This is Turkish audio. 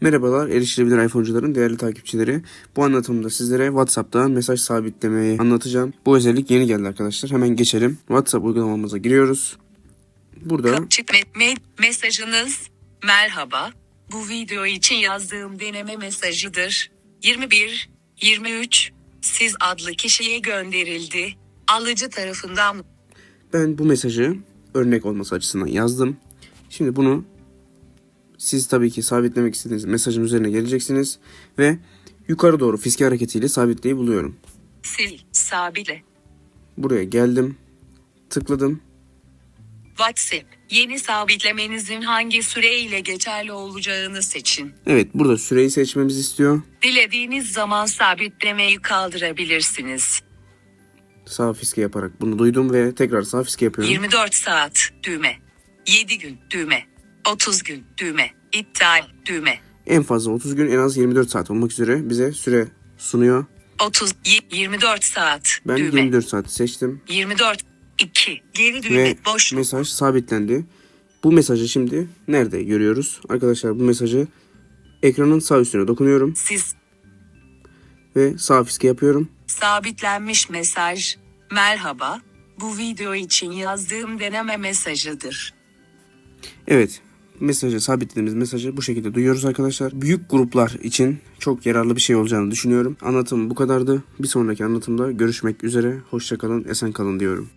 Merhabalar erişilebilir iPhone'cuların değerli takipçileri. Bu anlatımda sizlere WhatsApp'tan mesaj sabitlemeyi anlatacağım. Bu özellik yeni geldi arkadaşlar. Hemen geçelim. WhatsApp uygulamamıza giriyoruz. Burada me- mesajınız. Merhaba. Bu video için yazdığım deneme mesajıdır. 21 23 siz adlı kişiye gönderildi. Alıcı tarafından ben bu mesajı örnek olması açısından yazdım. Şimdi bunu siz tabii ki sabitlemek istediğiniz mesajın üzerine geleceksiniz ve yukarı doğru fiske hareketiyle sabitleyi buluyorum. sil, sabitle. Buraya geldim. Tıkladım. WhatsApp. Yeni sabitlemenizin hangi süre ile geçerli olacağını seçin. Evet burada süreyi seçmemizi istiyor. Dilediğiniz zaman sabitlemeyi kaldırabilirsiniz. Sağ fiske yaparak bunu duydum ve tekrar sağ fiske yapıyorum. 24 saat düğme. 7 gün düğme. 30 gün düğme. İptal düğme. En fazla 30 gün en az 24 saat olmak üzere bize süre sunuyor. 30 y- 24 saat Ben düğme. 24 saati seçtim 24 2 geri düğme ve boş mesaj sabitlendi. Bu mesajı şimdi nerede görüyoruz? Arkadaşlar bu mesajı ekranın sağ üstüne dokunuyorum siz ve sağ fiske yapıyorum. sabitlenmiş mesaj merhaba bu video için yazdığım deneme mesajıdır. Evet mesajı sabitlediğimiz mesajı bu şekilde duyuyoruz arkadaşlar. Büyük gruplar için çok yararlı bir şey olacağını düşünüyorum. Anlatım bu kadardı. Bir sonraki anlatımda görüşmek üzere. Hoşçakalın, esen kalın diyorum.